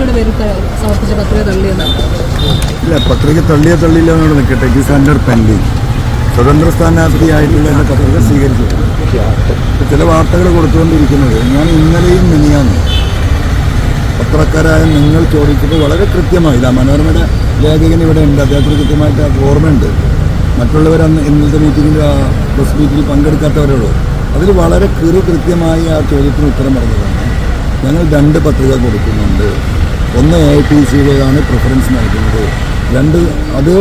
പത്രിക ഇല്ല പത്രിക തള്ളിയ തള്ളിയില്ലെന്നോട് നിൽക്കട്ടെ. It under pending. സ്വതന്ത്ര സ്ഥാനാർത്ഥിയായിട്ടുള്ള എന്റെ പത്രിക സ്വീകരിച്ചു. ചില വാർത്തകൾ കൊടുത്തുകൊണ്ടിരിക്കുന്നത് ഞാൻ ഇന്നലെയും മിനിയാന്ന് പത്രക്കാരായ നിങ്ങൾ ചോദിച്ചത് വളരെ കൃത്യമായി ഇതാ മനോരമയുടെ ലേഖകൻ ഇവിടെ ഉണ്ട്. അദ്ദേഹത്തിന് കൃത്യമായിട്ട് ആ ഓർമ്മയുണ്ട്. മറ്റുള്ളവർ അന്ന് ഇന്നത്തെ മീറ്റിങ്ങിൽ പ്രസ് മീറ്റിൽ പങ്കെടുക്കാത്തവരോട് അതിൽ വളരെ കൃത്യമായി ആ ചോദ്യത്തിന് ഉത്തരം പറഞ്ഞതാണ്. ഞങ്ങൾ രണ്ട് പത്രിക കൊടുക്കുന്നുണ്ട്. ഒന്ന് എ ഐ ടി സിയുടേതാണ് പ്രിഫറൻസ് നൽകുന്നത്. രണ്ട് അത്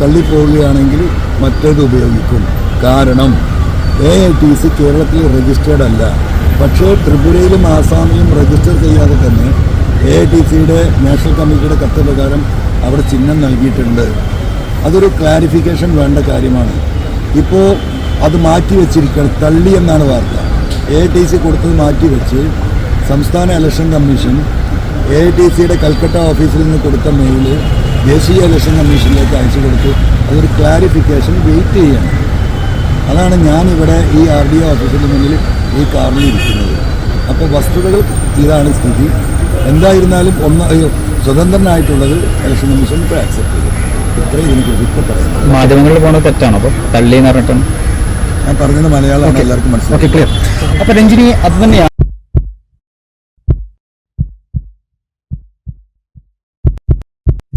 തള്ളിപ്പോവുകയാണെങ്കിൽ മറ്റേത് ഉപയോഗിക്കും. കാരണം എ ഐ ടി സി കേരളത്തിൽ രജിസ്റ്റേർഡ് അല്ല. പക്ഷേ ത്രിപുരയിലും ആസാമിലും രജിസ്റ്റർ ചെയ്യാതെ തന്നെ എ ഐ ടി സിയുടെ നാഷണൽ കമ്മിറ്റിയുടെ കത്ത് പ്രകാരം അവിടെ ചിഹ്നം നൽകിയിട്ടുണ്ട്. അതൊരു ക്ലാരിഫിക്കേഷൻ വേണ്ട കാര്യമാണ്. ഇപ്പോൾ അത് മാറ്റി വെച്ചിരിക്കണം. തള്ളി എന്നാണ് വാർത്ത. എ ടി സി കൊടുത്തത് മാറ്റി വെച്ച് സംസ്ഥാന election commission A I T സിയുടെ കൽക്കട്ട ഓഫീസിൽ നിന്ന് കൊടുത്ത മെയിൽ ദേശീയ ഇലക്ഷൻ കമ്മീഷനിലേക്ക് അയച്ചു കൊടുത്തു. അതൊരു ക്ലാരിഫിക്കേഷൻ വെയിറ്റ് ചെയ്യണം. അതാണ് ഞാനിവിടെ ഈ ആർ ഡി ഒ ഓഫീസിന് മുന്നിൽ ഈ കാറിൽ ഇരിക്കുന്നത്. അപ്പോൾ വസ്തുതകൾ ഇതാണ് സ്ഥിതി. എന്തായിരുന്നാലും ഒന്ന് സ്വതന്ത്രനായിട്ടുള്ളത് ഇലക്ഷൻ കമ്മീഷൻ ഇപ്പോൾ ആക്സെപ്റ്റ് ചെയ്തു. ഇത്രയും ഇതിനെക്കുറിച്ച് ഇപ്പോൾ പറയുന്നത് മാധ്യമങ്ങളിൽ പോകുന്നത് തെറ്റാണ്? അപ്പോൾ തള്ളി എന്ന് പറഞ്ഞിട്ടാണ്? ഞാൻ പറഞ്ഞത് മലയാളമാണ് എല്ലാവർക്കും മനസ്സിലാക്കി ക്ലിയർ അപ്പോൾ രഞ്ജിനി അത് തന്നെയാണ്